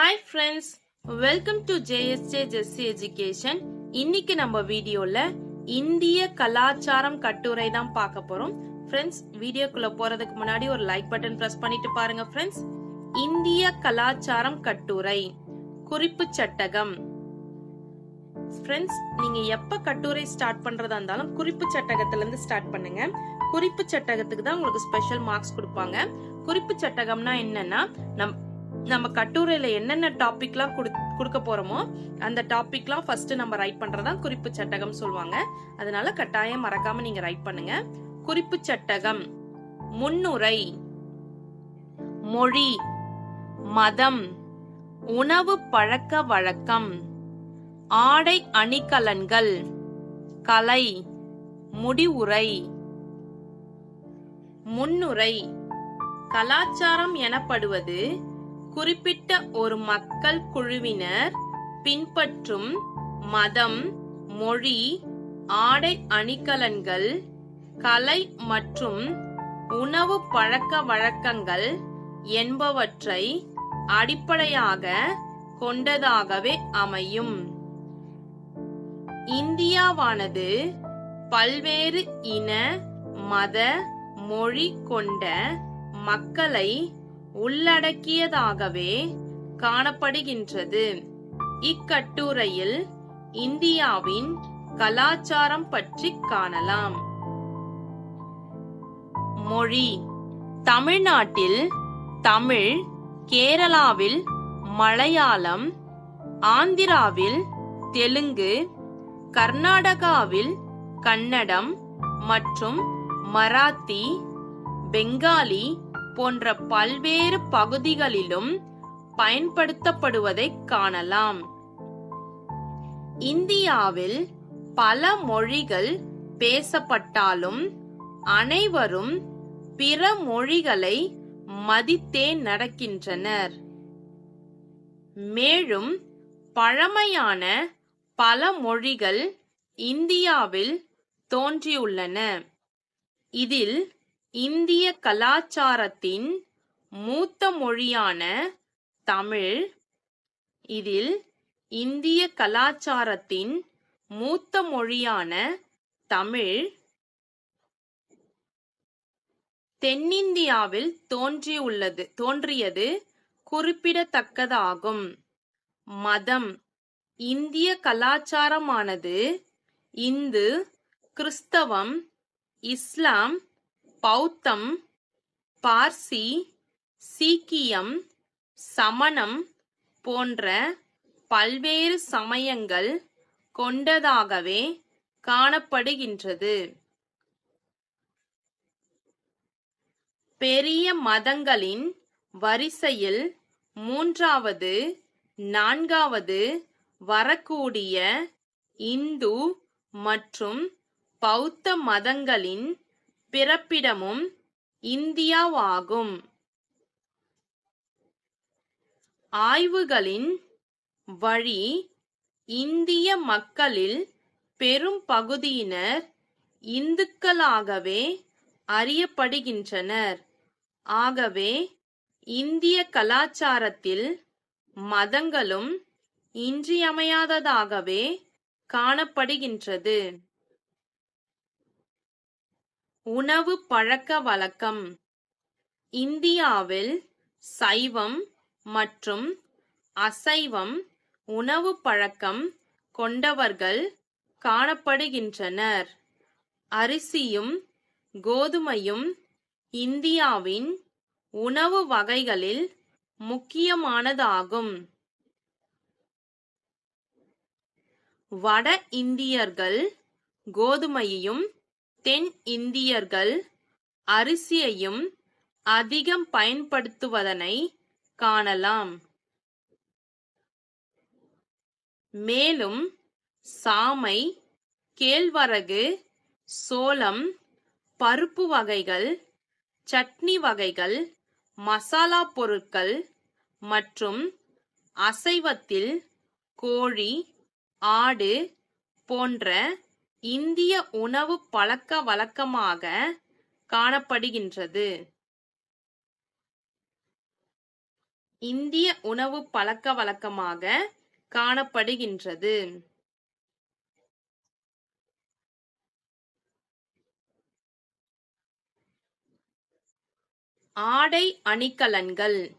Hi friends welcome to JSJ Jessy education இன்னைக்கு நம்ம வீடியோல இந்திய கலாச்சாரம் கட்டுரை தான் பார்க்க போறோம். ஃப்ரெண்ட்ஸ் வீடியோக்குள்ள போறதுக்கு முன்னாடி ஒரு லைக் பட்டன் பிரஸ் பண்ணிட்டு பாருங்க ஃப்ரெண்ட்ஸ் இந்திய கலாச்சாரம் கட்டுரை குறிப்பு சட்டகம். ஃப்ரெண்ட்ஸ் நீங்க எப்ப கட்டுரை ஸ்டார்ட் பண்றதா இருந்தாலும் குறிப்பு சட்டகத்துல இருந்து ஸ்டார்ட் பண்ணுங்க. குறிப்பு சட்டகத்துக்கு தான் உங்களுக்கு ஸ்பெஷல் மார்க்ஸ் கொடுப்பாங்க. குறிப்பு சட்டகம்னா என்னன்னா நம் நம்ம கட்டுரையில என்னென்ன டாபிக்லாம் கொடுக்க போறோமோ அந்த டாபிக்லாம் ஃபர்ஸ்ட் நம்ம ரைட் பண்றதா குறிப்பு சட்டகம் சொல்லுவாங்க. அதனால கட்டாயம் மறக்காம நீங்க ரைட் பண்ணுங்க. குறிப்பு சட்டகம் முன்னுரை மொழி மதம் உணவு பழக்க வழக்கம் ஆடை அணிகலன்கள் கலை முடிவுரை முன்னுரை கலாச்சாரம் எனப்படுவது குறிப்பிட்ட ஒரு மக்கள் குழுவினர் பின்பற்றும் மதம் மொழி ஆடை அணிகலன்கள் கலை மற்றும் உணவு பழக்க வழக்கங்கள் என்பவற்றை அடிப்படையாக கொண்டதாகவே அமையும். இந்தியாவானது பல்வேறு இன மத மொழி கொண்ட மக்களை உள்ளடக்கியதாகவே காணப்படுகின்றது. இக்கட்டுரையில் இந்தியாவின் கலாச்சாரம் பற்றி காணலாம். மொழி. தமிழ்நாட்டில் தமிழ் கேரளாவில் மலையாளம் ஆந்திராவில் தெலுங்கு கர்நாடகாவில் கன்னடம் மற்றும் மராத்தி பெங்காலி போன்ற பல்வேறு பகுதிகளிலும் பயன்படுத்தப்படுவதை காணலாம். இந்தியாவில் பல மொழிகள் பேசப்பட்டாலும் அனைவரும் பிற மொழிகளை மதித்தே நடக்கின்றனர். மேலும் பழமையான பல மொழிகள் இந்தியாவில் தோன்றியுள்ளன. இதில் இந்திய கலாச்சாரத்தின் மூத்த மொழியான தமிழ். இதில் இந்திய கலாச்சாரத்தின் மூத்த மொழியான தமிழ் தென்னிந்தியாவில் தோன்றியுள்ளது தோன்றியது குறிப்பிடத்தக்கதாகும். மதம் இந்திய கலாச்சாரமானது இந்து கிறிஸ்தவம் இஸ்லாம் பௌத்தம் பார்சி சீக்கியம் சமணம் போன்ற பல்வேறு சமயங்கள் கொண்டதாகவே காணப்படுகின்றது. பெரிய மதங்களின் வரிசையில் மூன்றாவது நான்காவது வரக்கூடிய இந்து மற்றும் பௌத்த மதங்களின் பிறப்பிடமும் இந்தியாவாகும். ஆய்வுகளின் வழி இந்திய மக்களில் பெரும் பகுதியினர் இந்துக்களாகவே அறியப்படுகின்றனர். ஆகவே இந்திய கலாச்சாரத்தில் மதங்களும் இன்றியமையாததாகவே காணப்படுகின்றது. உணவு பழக்க வழக்கம். இந்தியாவில் சைவம் மற்றும் அசைவம் உணவு பழக்கம் கொண்டவர்கள் காணப்படுகின்றனர். அரிசியும் கோதுமையும் இந்தியாவின் உணவு வகைகளில் முக்கியமானதாகும். வட இந்தியர்கள் கோதுமையையும் தென் இந்தியர்கள் அரிசியையும் அதிகம் பயன்படுத்துவதனை காணலாம். மேலும் சாமை கேழ்வரகு சோளம் பருப்பு வகைகள் சட்னி வகைகள் மசாலா பொருட்கள் மற்றும் அசைவத்தில் கோழி ஆடு போன்ற இந்திய உணவு பழக்க வழக்கமாக காணப்படுகின்றது. இந்திய உணவு பழக்க வழக்கமாக காணப்படுகின்றது. ஆடை அணிகலன்கள்.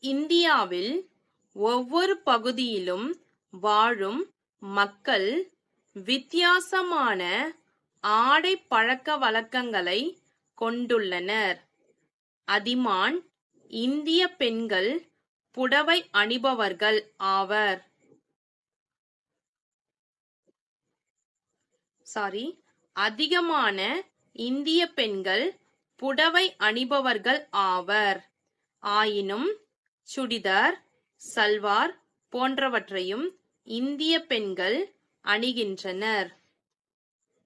இந்தியாவில் ஒவ்வொரு பகுதியிலும் வாழும் மக்கள் வித்தியாசமான ஆடை பழக்க வழக்கங்களை கொண்டுள்ளனர். அதிமான் இந்திய பெண்கள் புடவை அணிபவர்கள் ஆவர். சாரி அதிகமான இந்திய பெண்கள் புடவை அணிபவர்கள் ஆவர். ஆயினும் சுடிதார் சல்வார் போன்றவற்றையும் இந்திய பெண்கள் அணிகின்றனர்.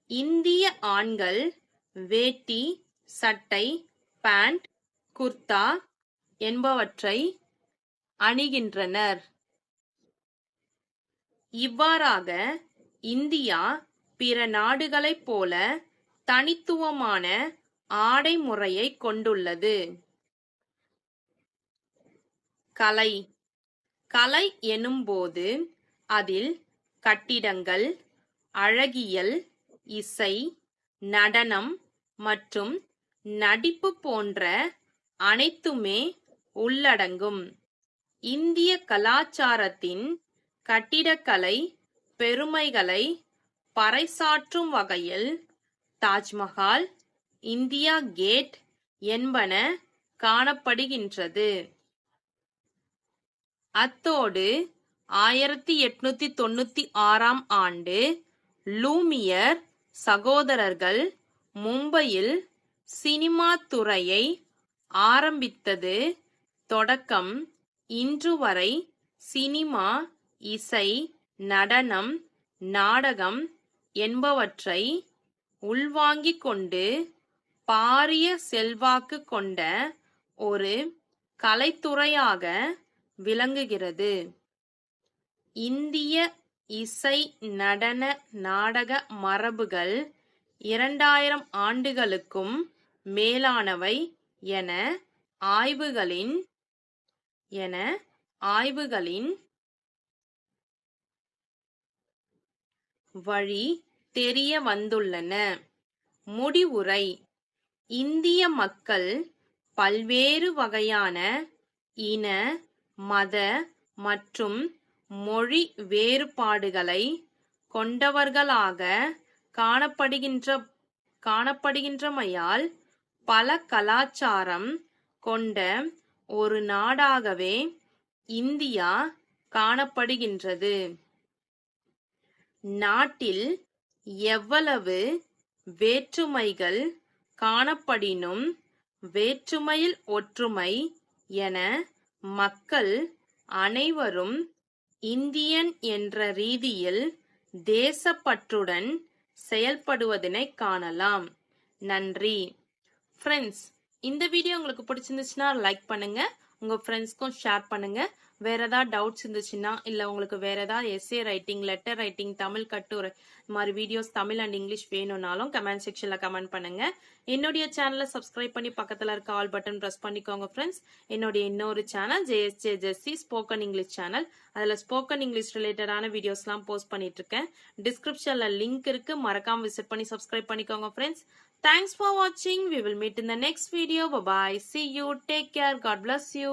இந்திய ஆண்கள் வேட்டி சட்டை பேண்ட் குர்தா என்பவற்றை அணிகின்றனர். இவ்வாறாக இந்தியா பிற நாடுகளைப் போல தனித்துவமான ஆடை முறையை கொண்டுள்ளது. கலை. கலை எனும்போது அதில் கட்டிடங்கள் அழகியல் இசை நடனம் மற்றும் நடிப்பு போன்ற அனைத்துமே உள்ளடங்கும். இந்திய கலாச்சாரத்தின் கட்டிடக்கலை பெருமைகளை பறைசாற்றும் வகையில் தாஜ்மஹால் இந்தியா கேட் என்பன காணப்படுகின்றது. அத்தோடு ஆயிரத்தி எட்நூத்தி தொண்ணூத்தி ஆறாம் ஆண்டு லூமியர் சகோதரர்கள் மும்பையில் சினிமா துறையை ஆரம்பித்தது. தொடக்கம் இன்று வரை சினிமா இசை நடனம் நாடகம் என்பவற்றை உள்வாங்கிக் கொண்டு பாரிய செல்வாக்கு கொண்ட ஒரு கலைத்துறையாக விளங்குகிறது. இந்திய இசை நடன நாடக மரபுகள் இரண்டாயிரம் ஆண்டுகளுக்கும் மேலானவை என ஆய்வுகளின் என ஆய்வுகளின் வழி தெரிய வந்துள்ளன. முடிவுரை இந்திய மக்கள் பல்வேறு வகையான இன மத மற்றும் மொழி வேறுபாடுகளை கொண்டவர்களாக காணப்படுகின்ற காணப்படுகின்றமையால் பல கலாச்சாரம் கொண்ட ஒரு நாடாகவே இந்தியா காணப்படுகின்றது. நாட்டில் எவ்வளவு வேற்றுமைகள் காணப்படினும் வேற்றுமையில் ஒற்றுமை என மக்கள் அனைவரும் இந்தியன் என்ற ரீதியில் தேசப்பற்றுடன் செயல்படுவதனை காணலாம். நன்றி. ஃப்ரெண்ட்ஸ் இந்த வீடியோ உங்களுக்கு பிடிச்சிருந்துச்சுன்னா லைக் பண்ணுங்க. உங்க ஃப்ரெண்ட்ஸ்க்கும் ஷேர் பண்ணுங்க. வேற ஏதாவது டவுட்ஸ் இருந்துச்சுன்னா இல்லை உங்களுக்கு வேற ஏதாவது essay writing letter writing Tamil கட்டுரை இந்த மாதிரி வீடியோஸ் தமிழ் அண்ட் இங்கிலீஷ் வேணும்னாலும் கமெண்ட் செக்ஷன்ல கமெண்ட் பண்ணுங்க. என்னுடைய சேனலை சப்ஸ்கிரைப் பண்ணி பக்கத்தில் இருக்க ஆல் பட்டன் ப்ரெஸ் பண்ணிக்கோங்க ஃப்ரெண்ட்ஸ் என்னுடைய இன்னொரு channel JSJ Jessy spoken English channel அதில் ஸ்போக்கன் இங்கிலீஷ் ரிலேட்டடான வீடியோஸ்லாம் போஸ்ட் பண்ணிட்டு இருக்கேன். டிஸ்கிரிப்ஷன்ல லிங்க் இருக்கு. மறக்காம விசிட் பண்ணி சப்ஸ்கிரைப் பண்ணிக்கோங்க ஃப்ரெண்ட்ஸ் தேங்க்ஸ் ஃபார் வாட்சிங் we will meet in the next video bye see you take care God bless you